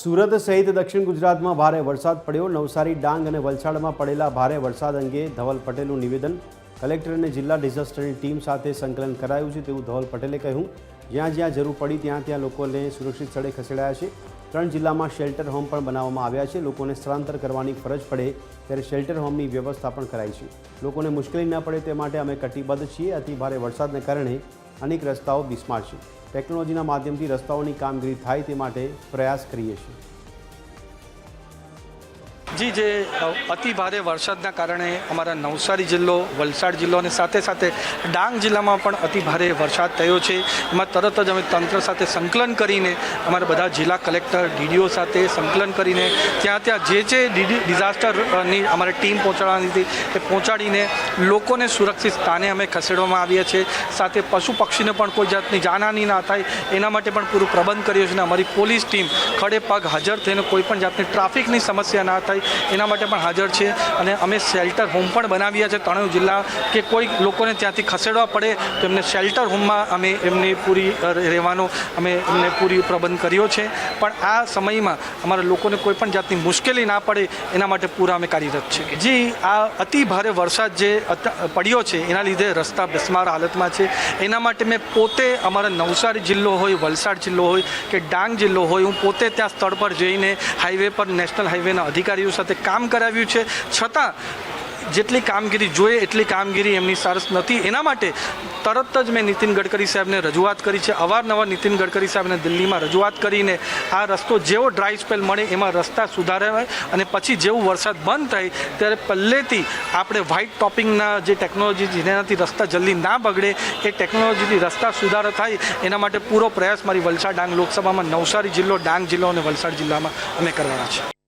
સુરત સહિત દક્ષિણ ગુજરાતમાં ભારે વરસાદ પડ્યો. નવસારી, ડાંગ અને વલસાડમાં પડેલા ભારે વરસાદ અંગે ધવલ પટેલનું નિવેદન. કલેક્ટર અને જિલ્લા ડિઝાસ્ટરની ટીમ સાથે સંકલન કરાયું છે તેવું ધવલ પટેલે કહ્યું. જ્યાં જ્યાં જરૂર પડી ત્યાં ત્યાં લોકોને સુરક્ષિત સ્થળે ખસેડાયા છે. ત્રણ જિલ્લામાં શેલ્ટર હોમ પણ બનાવવામાં આવ્યા છે. લોકોને સ્થળાંતર કરવાની ફરજ પડે ત્યારે શેલ્ટર હોમની વ્યવસ્થા પણ કરાઈ છે. લોકોને મુશ્કેલી ન પડે તે માટે અમે કટિબદ્ધ છીએ. અતિ ભારે વરસાદને કારણે અનેક રસ્તાઓ બિસ્માર છે. ટેકનોલોજીના માધ્યમથી રસ્તાઓની કામગીરી થાય તે માટે પ્રયાસ કરીએ છીએ. જી જે અતિ ભારે વરસાદના કારણે અમારા નવસારી જિલ્લો, વલસાડ જિલ્લો અને સાથે સાથે ડાંગ જિલ્લામાં પણ અતિ ભારે વરસાદ થયો છે. એમાં તરત જ અમે તંત્ર સાથે સંકલન કરીને અમારા બધા જિલ્લા કલેક્ટર, ડીડીઓ સાથે સંકલન કરીને ત્યાં ત્યાં જે જે ડિઝાસ્ટરની અમારે ટીમ પહોંચાડવાની હતી એ પહોંચાડીને લોકોને સુરક્ષિત સ્થાને અમે ખસેડવામાં આવ્યા છે. સાથે પશુ પક્ષીને પણ કોઈ જાતની જાનહાની ના થાય એના માટે પણ પૂરું પ્રબંધ કર્યો છે અને અમારી પોલીસ ટીમ ખડે પગ હાજર થઈને કોઈ પણ જાતની ટ્રાફિકની સમસ્યા ના થાય એના માટે પણ હાજર છે અને અમે શેલ્ટર હોમ પણ બનાવ્યા છે ત્રણેય જિલ્લા કે કોઈ લોકોને ત્યાંથી ખસેડવા પડે તો એમને શેલ્ટર હોમમાં અમે એમની પૂરી રહેવાનો અમે એમને પૂરી પ્રબંધ કર્યો છે. પણ આ સમયમાં અમારા લોકોને કોઈ પણ જાતની મુશ્કેલી ના પડે એના માટે પૂરા અમે કાર્યરત છીએ જી, આ અતિ ભારે વરસાદ જે પડ્યો છે એના લીધે રસ્તા બિસ્માર હાલતમાં છે. એના માટે મેં પોતે અમારા નવસારી જિલ્લો હોય, વલસાડ જિલ્લો હોય કે ડાંગ જિલ્લો હોય, હું પોતે ત્યાં સ્થળ પર જઈને હાઈવે પર નેશનલ હાઈવેના અધિકારીઓ સાથે કામ કરાવ્યું છે. છતાં જેટલી કામગીરી જોઈએ, એટલી કામગીરી એમની સરસ નથી. એના માટે તરત જ મેં નીતિન ગડકરી સાહેબને રજૂઆત કરી છે. અવારનવાર નીતિન ગડકરી સાહેબને દિલ્હીમાં રજૂઆત કરીને આ રસ્તો જેવો ડ્રાય સ્પેલ મળે, એમાં રસ્તા સુધારાય અને પછી જેવું વરસાદ બંધ થાય, ત્યારે પહેલેથી આપણે વ્હાઇટ ટોપિંગના જે ટેકનોલોજી જેનાથી રસ્તા જલ્દી ના બગડે, એ ટેકનોલોજીથી રસ્તા સુધારા થાય, એના માટે પૂરો પ્રયાસ મારી વલસાડ ડાંગ લોકસભામાં નવસારી જિલ્લો, ડાંગ જિલ્લો અને વલસાડ જિલ્લામાં અમે કરવાના છે